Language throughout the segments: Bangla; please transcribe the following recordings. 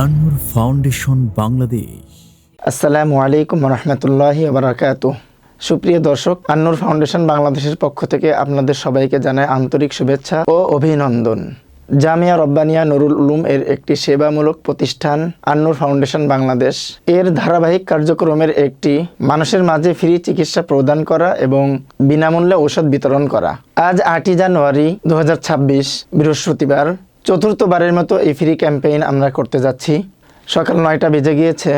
আনুর ফাউন্ডেশন বাংলাদেশ। আসসালামু আলাইকুম রহমতুল্লাহ বারাকাতু সুপ্রিয় দর্শক আন্নুর ফাউন্ডেশন বাংলাদেশের পক্ষ থেকে আপনাদের সবাইকে জানায় আন্তরিক শুভেচ্ছা ও অভিনন্দন। জামিয়া রব্বানিয়া নুরুল উলুম এর একটি সেবামূলক প্রতিষ্ঠান আন্নুর ফাউন্ডেশন বাংলাদেশ। এর ধারাবাহিক কার্যক্রমের একটি, মানুষের মাঝে ফ্রি চিকিৎসা প্রদান করা এবং বিনামূল্যে ঔষধ বিতরণ করা। আজ আটই জানুয়ারি দু হাজার ছাব্বিশ, বৃহস্পতিবার। চতুর্থবারের মতো এই ফ্রি ক্যাম্পেইন আমরা করতে যাচ্ছি। সকাল নয়টা বেজে গিয়েছে।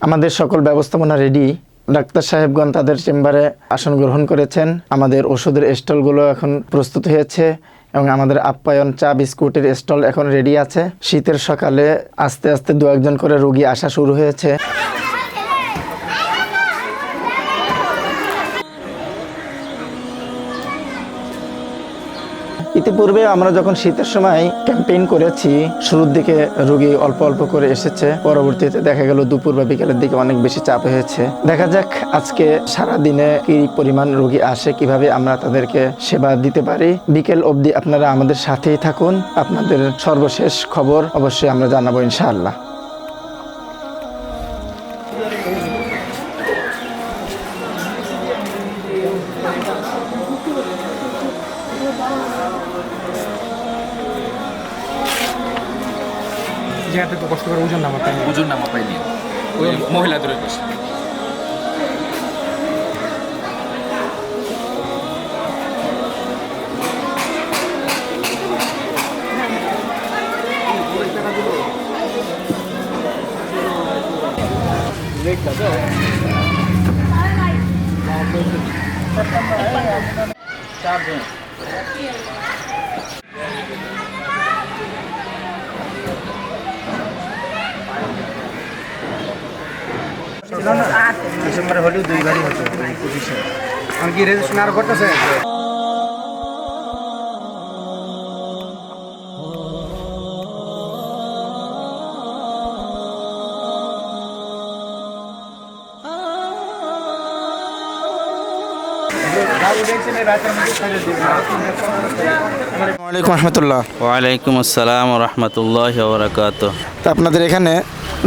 আমাদের সকল ব্যবস্থাপনা রেডি ডাক্তার সাহেবগণ তাদের চেম্বারে আসন গ্রহণ করেছেন। আমাদের ওষুধের স্টলগুলো এখন প্রস্তুত হয়েছে এবং আমাদের আপ্যায়ন চা বিস্কুটের স্টল এখন রেডি আছে। শীতের সকালে আস্তে আস্তে দু একজন করে রোগী আসা শুরু হয়েছে। ইতিপূর্বে আমরা যখন শীতের সময় ক্যাম্পেইন করেছি, শুরুর দিকে রোগী অল্প অল্প করে এসেছে, পরবর্তীতে দেখা গেল দুপুর বা বিকেলের দিকে অনেক বেশি চাপ হয়েছে। দেখা যাক আজকে সারা দিনে কি পরিমাণ রোগী আসে, কীভাবে আমরা তাদেরকে সেবা দিতে পারি। বিকেল অবধি আপনারা আমাদের সাথেই থাকুন। আপনাদের সর্বশেষ খবর অবশ্যই আমরা জানাব ইনশাআল্লাহ। কষ্ট করে ওজন নামা পাইনি ওজন নামা পাইনি ওই মহিলাদের ওই পাশে ডিসেম্বরে হলেও দুইবারই হতো আমি কি রেজিস্ট্রেশন আর করতেছে? ওয়ালাইকুম রহমতুল্লাহ ওয়ালাইকুম আসসালাম রহমতুল্লাহ বরকাত তা আপনাদের এখানে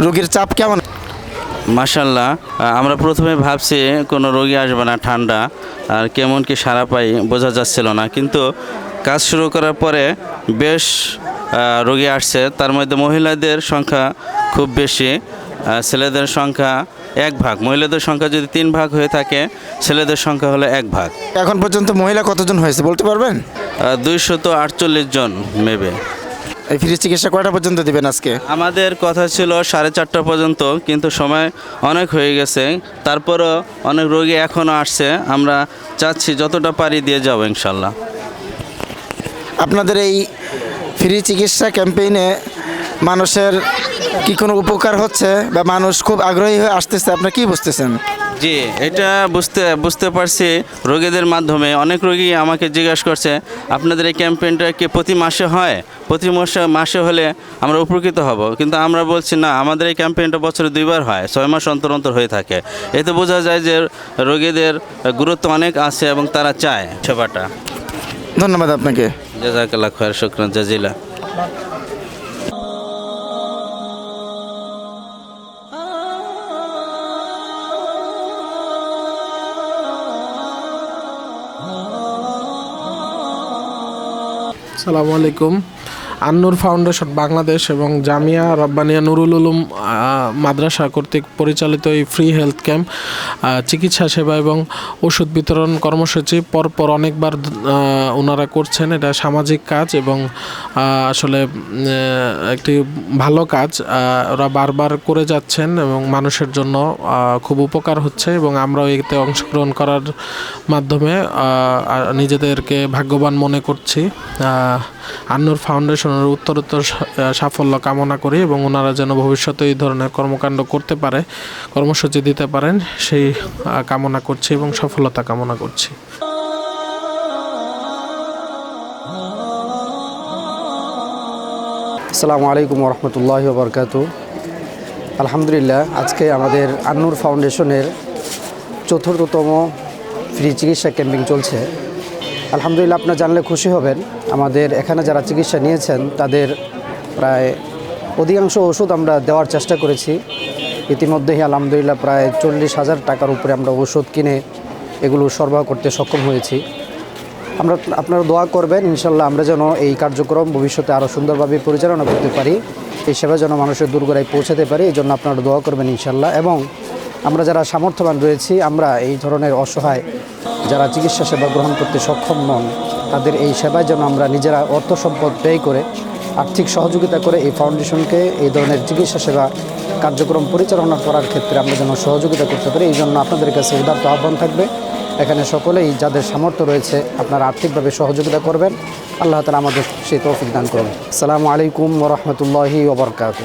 রোগীর চাপ কেমন? মাসাল্লাহ আমরা প্রথমে ভাবছি কোনো রোগী আসবে না ঠান্ডা আর কেমন কি সারা পাই বোঝা যাচ্ছিল না। কিন্তু কাজ শুরু করার পরে বেশ রোগী আসছে। তার মধ্যে মহিলাদের সংখ্যা খুব বেশি ছেলেদের সংখ্যা এক ভাগ। মহিলাদের সংখ্যা যদি তিন ভাগ হয়ে থাকে ছেলেদের সংখ্যা হলো এক ভাগ। এখন পর্যন্ত মহিলা কতজন হয়েছে বলতে পারবেন? দুইশত আটচল্লিশ জন মেবে এই ফ্রি চিকিৎসা কয়টা পর্যন্ত দিবেন আজকে? আমাদের কথা ছিল সাড়ে চারটা পর্যন্ত কিন্তু সময় অনেক হয়ে গেছে। তারপরও অনেক রোগী এখনও আসছে। আমরা চাচ্ছি যতটা পারি দিয়ে যাব ইনশাল্লাহ। আপনাদের এই ফ্রি চিকিৎসা ক্যাম্পেইনে মানুষের কি কোনো উপকার হচ্ছে বা মানুষ খুব আগ্রহী হয়ে আসতেছে আপনি কি বুঝতেছেন? জি এটা বুঝতে বুঝতে পারছি রোগীদের মাধ্যমে। অনেক রোগী আমাকে জিজ্ঞাসা করছে আপনাদের এই ক্যাম্পেইনটা কি প্রতি মাসে হয়? প্রতি মাসে মাসে হলে আমরা উপকৃত হব। কিন্তু আমরা বলছি না আমাদের এই ক্যাম্পেইনটা বছরে দুইবার হয় ছয় মাস অন্তর অন্তর হয়ে থাকে। এতে বোঝা যায় যে রোগীদের গুরুত্ব অনেক আছে এবং তারা চায় সেবাটা। ধন্যবাদ আপনাকে। জাজাকাল্লাহ খয়ের শুক্রান জাজিলা। সালামু আলাইকুম। আন্নুর ফাউন্ডেশন বাংলাদেশ এবং জামিয়া রব্বানিয়া নুরুল উলুম মাদ্রাসা কর্তৃক পরিচালিত এই ফ্রি হেলথ ক্যাম্প চিকিৎসা সেবা এবং ওষুধ বিতরণ কর্মসূচি পরপর অনেকবার ওনারা করছেন। এটা সামাজিক কাজ এবং আসলে একটি ভালো কাজ। ওরা বারবার করে যাচ্ছেন এবং মানুষের জন্য খুব উপকার হচ্ছে এবং আমরাও এতে অংশগ্রহণ করার মাধ্যমে নিজেদেরকে ভাগ্যবান মনে করছি। আন্নুর ফাউন্ডেশনের উত্তরোত্তর সাফল্য কামনা করি এবং ওনারা যেন ভবিষ্যতে এই ধরনের কর্মকাণ্ড করতে পারে, কর্মসূচি দিতে পারেন, সেই কামনা করছি এবং সফলতা কামনা করছি। আসসালামু আলাইকুম রহমতুল্লাহ বরকাত আলহামদুলিল্লাহ, আজকে আমাদের আন্নুর ফাউন্ডেশনের চতুর্থতম ফ্রি চিকিৎসা ক্যাম্পিং চলছে। আলহামদুলিল্লাহ, আপনারা জানলে খুশি হবেন। আমাদের এখানে যারা চিকিৎসা নিয়েছেন, তাদের প্রায় অধিকাংশ ওষুধ আমরা দেওয়ার চেষ্টা করেছি। ইতিমধ্যেই আলহামদুলিল্লাহ প্রায় চল্লিশ হাজার টাকার উপরে আমরা ওষুধ কিনে এগুলো সরবরাহ করতে সক্ষম হয়েছি। আমরা আপনারা দোয়া করবেন ইনশাল্লাহ আমরা যেন এই কার্যক্রম ভবিষ্যতে আরও সুন্দরভাবে পরিচালনা করতে পারি। এই সেবা যেন মানুষের দূরগোড়ায় পৌঁছাতে পারি এই জন্য আপনারা দোয়া করবেন ইনশাল্লাহ এবং আমরা যারা সামর্থ্যবান রয়েছি, আমরা এই ধরনের অসহায় যারা চিকিৎসা সেবা গ্রহণ করতে সক্ষম নন, তাদের এই সেবায় যেন আমরা নিজেরা অর্থ সম্পদ ব্যয় করে আর্থিক সহযোগিতা করে এই ফাউন্ডেশনকে এই ধরনের চিকিৎসা সেবা কার্যক্রম পরিচালনা করার ক্ষেত্রে আমরা যেন সহযোগিতা করতে পারি এই জন্য আপনাদের কাছে উদার্ত আহ্বান থাকবে। এখানে সকলেই যাদের সামর্থ্য রয়েছে আপনারা আর্থিকভাবে সহযোগিতা করবেন। আল্লাহ তালা আমাদের সেই তৌফিক দান করুন। আসসালামু আলাইকুম ওরহমতুল্লাহি ওবরকাত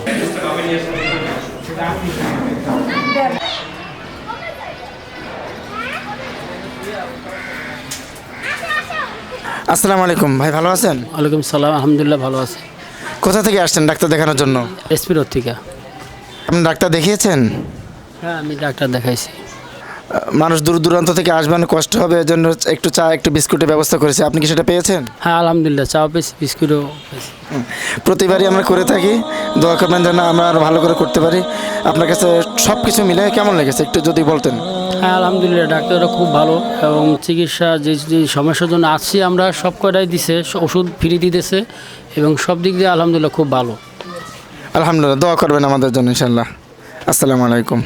আসসালামু আলাইকুম ভাই ভালো আছেন? ওয়ালাইকুম সালাম আলহামদুলিল্লাহ ভালো আছে। কোথা থেকে আসছেন ডাক্তার দেখানোর জন্য? এসপির থেকে আপনি ডাক্তার দেখিয়েছেন? হ্যাঁ আমি ডাক্তার দেখাইছি। মানুষ দূর দূরান্ত থেকে আসবেন কষ্ট হবে এর জন্য একটু চা একটু বিস্কুটের ব্যবস্থা করেছে। আপনি কি সেটা পেয়েছেন? হ্যাঁ আলহামদুলিল্লাহ চা পেয়েছি বিস্কুটও পেয়েছি। প্রতিবারই আমরা করে থাকি। দোয়া করবেন যেন আমরা আরও ভালো করে করতে পারি। আপনার কাছে সব কিছু মিলে কেমন লেগেছে? একটু যদি বলতেন। হ্যাঁ আলহামদুলিল্লাহ, ডাক্তাররা খুব ভালো এবং চিকিৎসা যে যে সমস্যার জন্য আসছি আমরা, সব কটাই দিছে, ওষুধ ফ্রি দিতেছে এবং সব দিক দিয়ে আলহামদুলিল্লাহ খুব ভালো। আলহামদুলিল্লাহ, দোয়া করবেন আমাদের জন্য ইনশাল্লাহ আসসালামু আলাইকুম।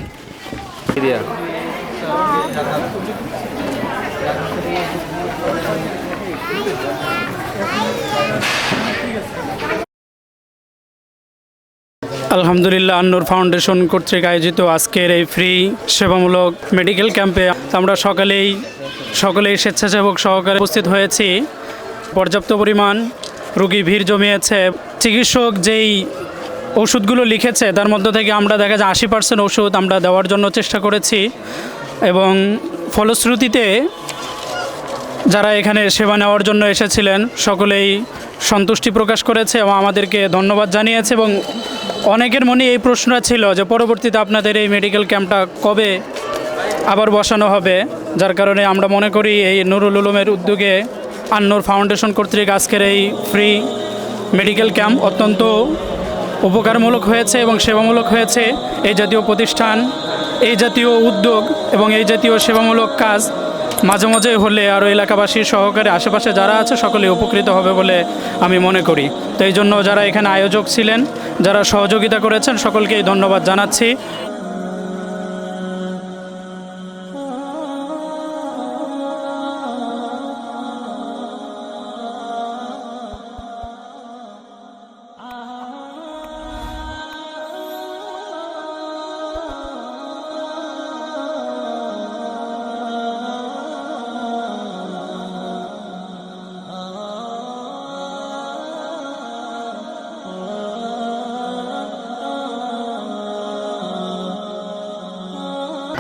আলহামদুলিল্লাহ আন্নুর ফাউন্ডেশন কর্তৃক আয়োজিত আজকের এই ফ্রি সেবামূলক মেডিকেল ক্যাম্পে আমরা সকালেই, সকলেই স্বেচ্ছাসেবক সহকারে উপস্থিত হয়েছি। পর্যাপ্ত পরিমাণ রুগী ভিড় জমিয়েছে। চিকিৎসক যেই ওষুধগুলো লিখেছে, তার মধ্য থেকে আমরা দেখা যায় আশি পার্সেন্ট ওষুধ আমরা দেওয়ার জন্য চেষ্টা করেছি এবং ফলশ্রুতিতে যারা এখানে সেবা নেওয়ার জন্য এসেছিলেন, সকলেই সন্তুষ্টি প্রকাশ করেছে এবং আমাদেরকে ধন্যবাদ জানিয়েছে এবং অনেকের মনে এই প্রশ্নটা ছিল যে পরবর্তীতে আপনাদের এই মেডিকেল ক্যাম্পটা কবে আবার বসানো হবে? যার কারণে আমরা মনে করি এই নুরুল উলুমের উদ্যোগে আন্নুর ফাউন্ডেশন কর্তৃক আজকের এই ফ্রি মেডিকেল ক্যাম্প অত্যন্ত উপকারমূলক হয়েছে এবং সেবামূলক হয়েছে। এই জাতীয় প্রতিষ্ঠান, এই জাতীয় উদ্যোগ এবং এই জাতীয় সেবামূলক কাজ মাঝে মাঝে হলে আরও এলাকাবাসীর সহকারে আশেপাশে যারা আছে সকলে উপকৃত হবে বলে আমি মনে করি। তো এই জন্য যারা এখানে আয়োজক ছিলেন, যারা সহযোগিতা করেছেন, সকলকেই ধন্যবাদ জানাচ্ছি।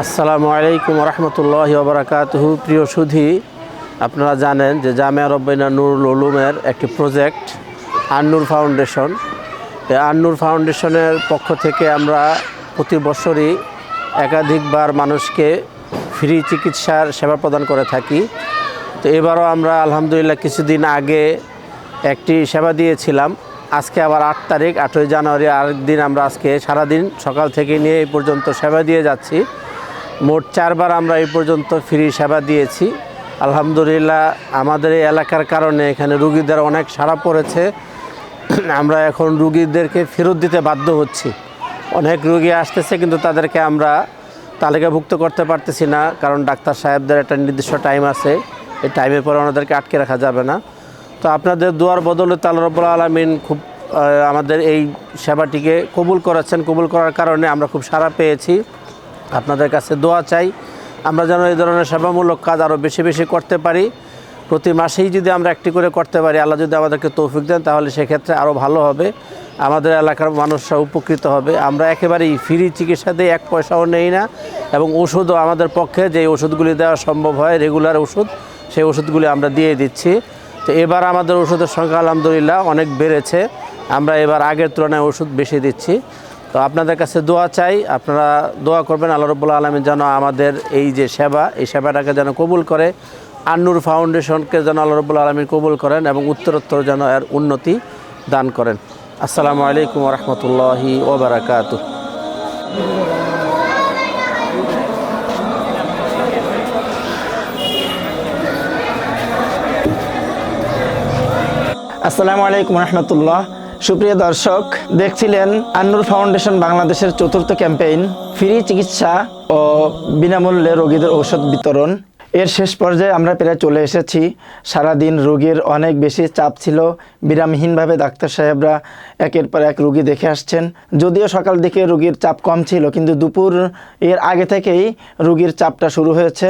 আসসালামু আলাইকুম রহমতুল্লাহ ওবরাকাতহু প্রিয় সুধি, আপনারা জানেন যে জামিয়া রব্বাইনা নুরুল উলুমের একটি প্রজেক্ট, আন্নুর ফাউন্ডেশন। আন্নুর ফাউন্ডেশনের পক্ষ থেকে আমরা প্রতি বছরই একাধিকবার মানুষকে ফ্রি চিকিৎসার সেবা প্রদান করে থাকি। তো এবারও আমরা আলহামদুলিল্লাহ কিছুদিন আগে একটি সেবা দিয়েছিলাম। আজকে আবার আট তারিখ, আটই জানুয়ারি আরেক দিন আমরা আজকে সারাদিন সকাল থেকে নিয়ে এই পর্যন্ত সেবা দিয়ে যাচ্ছি। মোট চারবার আমরা এই পর্যন্ত ফ্রি সেবা দিয়েছি। আলহামদুলিল্লাহ, আমাদের এই এলাকার কারণে এখানে রুগীদের অনেক সাড়া পড়েছে। আমরা এখন রুগীদেরকে ফেরত দিতে বাধ্য হচ্ছি। অনেক রুগী আসতেছে, কিন্তু তাদেরকে আমরা তালিকাভুক্ত করতে পারতেছি না, কারণ ডাক্তার সাহেবদের একটা নির্দিষ্ট টাইম আছে। এই টাইমের পরে ওনাদেরকে আটকে রাখা যাবে না। তো আপনাদের দুয়ার বদলে তাল রব্বুল আলমিন খুব আমাদের এই সেবাটিকে কবুল করেছেন। কবুল করার কারণে আমরা খুব সাড়া পেয়েছি। আপনাদের কাছে দোয়া চাই। আমরা যেন এই ধরনের সেবামূলক কাজ আরও বেশি বেশি করতে পারি। প্রতি মাসেই যদি আমরা একটি করে করতে পারি, আল্লাহ যদি আমাদেরকে তৌফিক দেন, তাহলে সেক্ষেত্রে আরও ভালো হবে। আমাদের এলাকার মানুষরা উপকৃত হবে। আমরা একেবারেই ফ্রি চিকিৎসা দিয়ে এক পয়সাও নেই না, এবং ওষুধও আমাদের পক্ষে যে ওষুধগুলি দেওয়া সম্ভব হয়, রেগুলার ওষুধ, সেই ওষুধগুলি আমরা দিয়ে দিচ্ছি। তো এবার আমাদের ওষুধের সংখ্যা, আলহামদুলিল্লাহ, অনেক বেড়েছে। আমরা এবার আগের তুলনায় ওষুধ বেশি দিচ্ছি। তো আপনাদের কাছে দোয়া চাই, আপনারা দোয়া করবেন, আল্লাহ রব্বুল্লা আলমী যেন আমাদের এই যে সেবা, এই সেবাটাকে যেন কবুল করে আন্নুর ফাউন্ডেশনকে যেন আল্লাহ রব্বুল্লা আলমী কবুল করেন এবং উত্তরোত্তর যেন এর উন্নতি দান করেন। আসসালামু আলাইকুম রহমতুল্লাহি ওবরাকাতু আসসালামু আলাইকুম রহমতুল্লাহ। সুপ্রিয় দর্শক, দেখছিলেন আন্নুর ফাউন্ডেশন বাংলাদেশের চতুর্থ ক্যাম্পেইন, ফ্রি চিকিৎসা ও বিনামূল্যে রোগীদের ঔষধ বিতরণ। এর শেষ পর্যায়ে আমরা প্রায় চলে এসেছি। সারাদিন রোগীর অনেক বেশি চাপ ছিল। বিরামহীনভাবে ডাক্তার সাহেবরা একের পর এক রুগী দেখে আসছেন। যদিও সকাল দিকে রুগীর চাপ কম ছিল, কিন্তু দুপুর এর আগে থেকেই রুগীর চাপটা শুরু হয়েছে।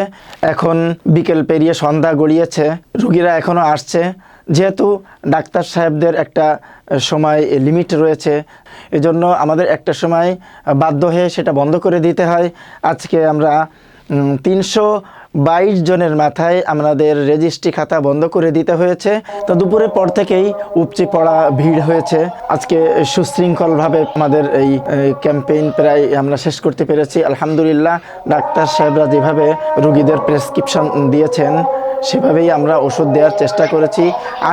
এখন বিকেল পেরিয়ে সন্ধ্যা গড়িয়েছে। রুগীরা এখনও আসছে। যেহেতু ডাক্তার সাহেবদের একটা সময় লিমিট রয়েছে, এজন্য আমাদের একটা সময় বাধ্য হয়ে সেটা বন্ধ করে দিতে হয়। আজকে আমরা তিনশো বাইশ জনের মাথায় আমাদের রেজিস্ট্রি খাতা বন্ধ করে দিতে হয়েছে। তো দুপুরের পর থেকেই উপচে পড়া ভিড় হয়েছে। আজকে সুশৃঙ্খলভাবে আমাদের এই ক্যাম্পেইন প্রায় আমরা শেষ করতে পেরেছি। আলহামদুলিল্লাহ, ডাক্তার সাহেবরা যেভাবে রুগীদের প্রেসক্রিপশন দিয়েছেন সেভাবেই আমরা ওষুধ দেওয়ার চেষ্টা করেছি।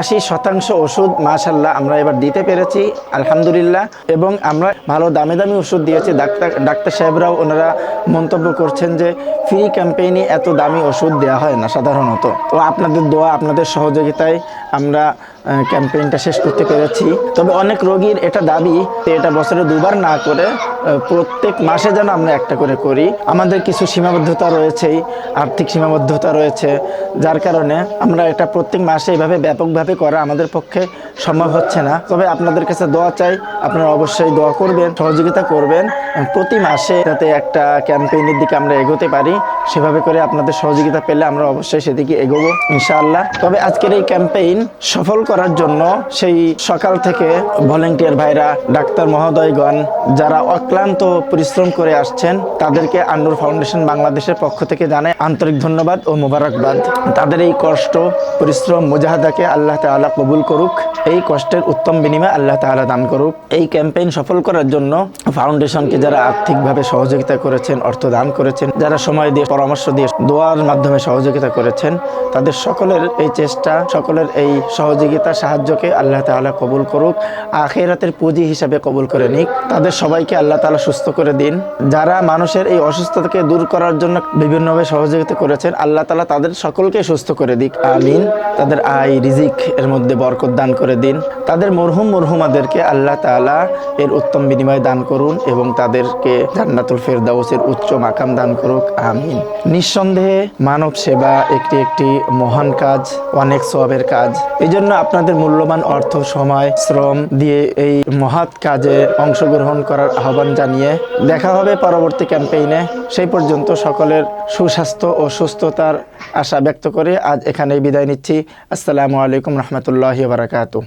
আশি শতাংশ ওষুধ মাশাল্লাহ আমরা এবার দিতে পেরেছি, আলহামদুলিল্লাহ। এবং আমরা ভালো দামে দামি ওষুধ দিয়েছি। ডাক্তার ডাক্তার সাহেবরাও ওনারা মন্তব্য করছেন যে, ফ্রি ক্যাম্পেইনে এত দামি ওষুধ দেওয়া হয় না সাধারণত। তো আপনাদের দোয়া, আপনাদের সহযোগিতায় আমরা ক্যাম্পেইনটা শেষ করতে পেরেছি। তবে অনেক রোগীর এটা দাবি এটা বছরে দুবার না করে প্রত্যেক মাসে যেন আমরা একটা করে করি। আমাদের কিছু সীমাবদ্ধতা রয়েছেই, আর্থিক সীমাবদ্ধতা রয়েছে, যার কারণে আমরা এটা প্রত্যেক মাসে এইভাবে ব্যাপকভাবে করা আমাদের পক্ষে সম্ভব হচ্ছে না। তবে আপনাদের কাছে দোয়া চাই, আপনারা অবশ্যই দোয়া করবেন, সহযোগিতা করবেন প্রতি মাসে যাতে একটা ক্যাম্পেইনের দিকে আমরা এগোতে পারি, সেভাবে করে আপনাদের সহযোগিতা পেলে আমরা অবশ্যই সেদিকে এগোবো, ইনশাআল্লাহ। তবে আজকের এই ক্যাম্পেইন সফল করার জন্য সেই সকাল থেকে ভলেন্টিয়ার ভাইরা, ডাক্তার মহোদয়গণ যারা অক্লান্ত পরিশ্রম করে আসছেন, তাদেরকে আন্নুর ফাউন্ডেশন বাংলাদেশের পক্ষ থেকে জানাই আন্তরিক ধন্যবাদ ও মোবারকবাদ। তাদের এই কষ্ট, পরিশ্রম, মুজাহাদাকে আল্লাহ তাআলা কবুল করুক, এই কষ্টের উত্তম বিনিময় আল্লাহ তাআলা দান করুক। এই ক্যাম্পেইন সফল করার জন্য ফাউন্ডেশনকে যারা আর্থিকভাবে সহযোগিতা করেছেন, অর্থ দান করেছেন, যারা সময় দিয়ে, পরামর্শ দিয়ে দোয়ার মাধ্যমে সহযোগিতা করেছেন, তাদের সকলের এই চেষ্টা, সকলের এই সহযোগিতা সাহায্যকে আল্লাহ তাআলা কবুল করুক, আখেরাতের পুঁজি হিসাবে কবুল করে নিক। তাদের সবাইকে আল্লাহ তালা সুস্থ করে দিন। যারা মানুষের এই অসুস্থতাকে দূর করার জন্য বিভিন্নভাবে সহযোগিতা করেছেন, আল্লাহ তালা তাদের সকলকে সুস্থ করে দিক। আমিন। তাদের আয়, রিজিক এর মধ্যে বরকত দান করে দিন। তাদের মরহুম মরহুমাদেরকে আল্লাহ তাআলা এর উত্তম বিনিময় দান করুন এবং তাদেরকে জান্নাতুল ফেরদাউসের উচ্চ মাকাম দান করুক। আমিন। নিঃসন্দেহে মানব সেবা একটি একটি মহান কাজ, অনেক সবের কাজ। এই জন্য আপনাদের মূল্যবান অর্থ, সময়, শ্রম দিয়ে এই মহৎ কাজে অংশগ্রহণ করার আহ্বান জানিয়ে দেখা হবে পরবর্তী ক্যাম্পেইনে। সেই পর্যন্ত সকলের সুস্বাস্থ্য ও সুস্থতার আশা ব্যক্ত করে আজ এখানেই বিদায় নিচ্ছি। আসসালামু আলাইকুম রহমতুল্লাহ বারাকাতু